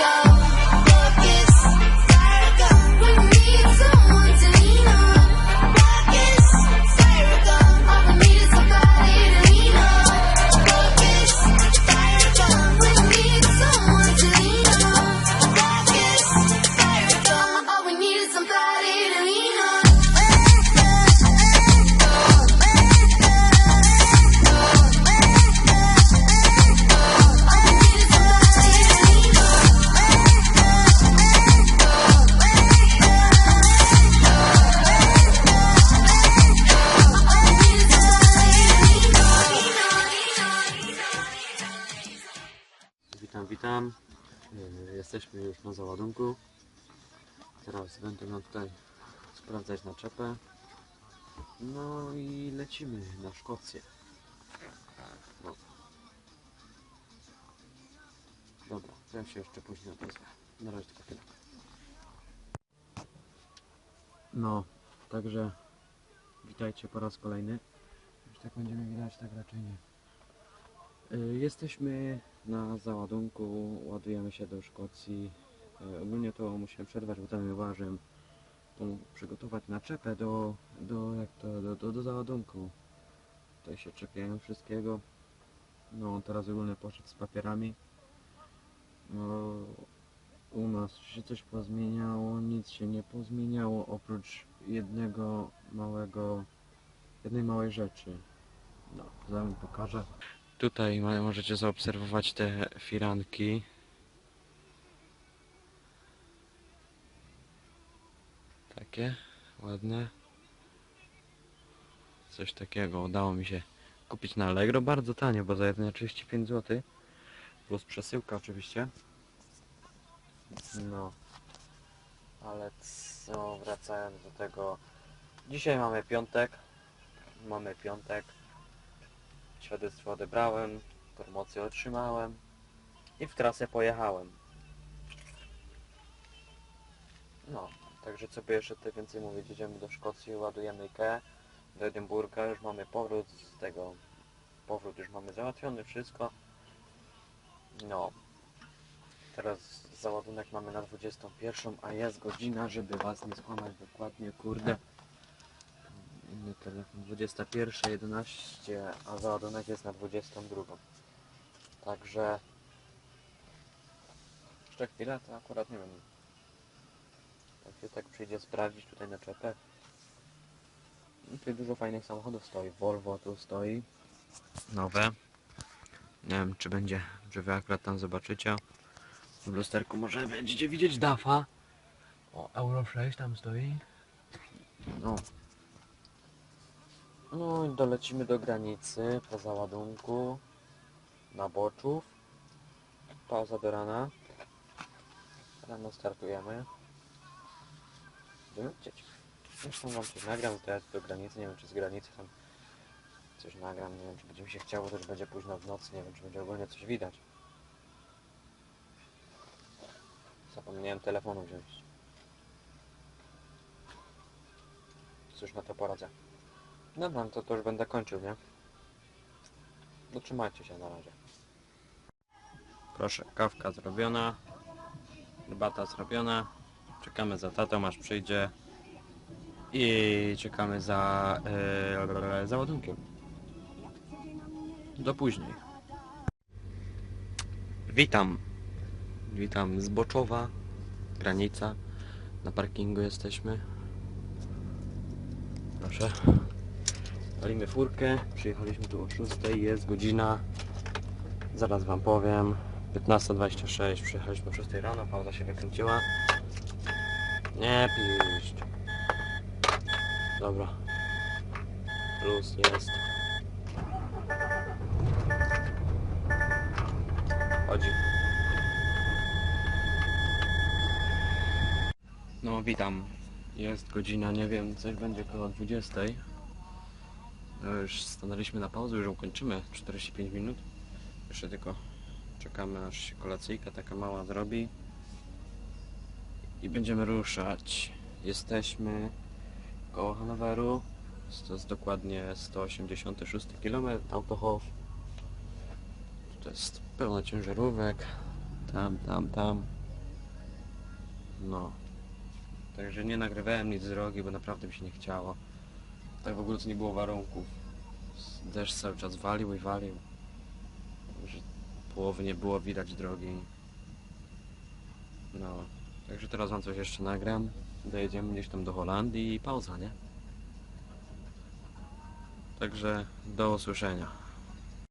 go. Witam, witam. Yy, Jesteśmy już na załadunku. Teraz będę nam tutaj sprawdzać naczepę. No i lecimy na Szkocję. No. Dobra, to ja się jeszcze później odezwę. Na razie tylko tyle. No, także witajcie po raz kolejny. Już tak będziemy widać, tak raczej nie. Y, Jesteśmy na załadunku, ładujemy się do Szkocji. Y, Ogólnie to musiałem przerwać, bo tam uważam przygotować naczepę do, do, jak to, do, do, do załadunku. Tutaj się czepiają wszystkiego. No teraz ogólnie poszedł z papierami. No, u nas się coś pozmieniało, nic się nie pozmieniało oprócz jednego małego, jednej małej rzeczy. No, wam pokażę. Tutaj możecie zaobserwować te firanki. Takie ładne. Coś takiego udało mi się kupić na Allegro. Bardzo tanio, bo za jedyne 35 zł. Plus przesyłka oczywiście. No. Ale co, wracając do tego. Dzisiaj mamy piątek. Mamy piątek. Świadectwo odebrałem, promocję otrzymałem i w trasę pojechałem. No, także co by jeszcze tutaj więcej mówić, jedziemy do Szkocji, ładujemy IKEA, do Edynburga, już mamy powrót z tego, powrót już mamy załatwiony, wszystko. No, teraz załadunek mamy na 21, a jest godzina, żeby was nie skłamać dokładnie, kurde. Inny telefon 21.11, a załadunek jest na 22. Także jeszcze chwilę, to akurat nie wiem. Jak się tak przyjdzie sprawdzić tutaj na czepę. Tutaj dużo fajnych samochodów stoi. Volvo tu stoi. Nowe. Nie wiem czy będzie, czy wy akurat tam zobaczycie. W lusterku może będziecie widzieć DAFA. O, Euro 6 tam stoi. No, no i dolecimy do granicy po załadunku na boczów. Pauza do rana. Rano startujemy. Będziemy chcieć. Zresztą wam coś nagram teraz do granicy. Nie wiem czy z granicy tam coś nagram. Nie wiem czy będzie mi się chciało, też będzie późno w nocy. Nie wiem czy będzie ogólnie coś widać. Zapomniałem telefonu wziąć. Cóż na to poradzę. Dobra, no to, to już będę kończył, nie? Dotrzymajcie się na razie. Proszę, kawka zrobiona, herbata zrobiona. Czekamy za tatą, aż przyjdzie. I czekamy za e, załadunkiem. Do później. Witam. Witam z Boczowa, granica. Na parkingu jesteśmy. Proszę. Palimy furkę, przyjechaliśmy tu o 6, jest godzina, zaraz wam powiem, 15.26, przyjechaliśmy o 6 rano, pauza się wykręciła. Nie piść. Dobra. Plus jest. Chodzi. No witam. Jest godzina, nie wiem, coś będzie koło 20. No już stanęliśmy na pauzę, już ją kończymy, 45 minut. Jeszcze tylko czekamy aż się kolacyjka taka mała zrobi. I będziemy ruszać. Jesteśmy koło Hanoweru. To jest dokładnie 186 km Autohof. To jest pełno ciężarówek. Tam, tam, tam. No. Także nie nagrywałem nic z drogi, bo naprawdę mi się nie chciało. Tak w ogóle to nie było warunków. Deszcz cały czas walił i walił. Że połowy nie było widać drogi. No. Także teraz wam coś jeszcze nagram. Dojedziemy gdzieś tam do Holandii i pauza, nie? Także do usłyszenia.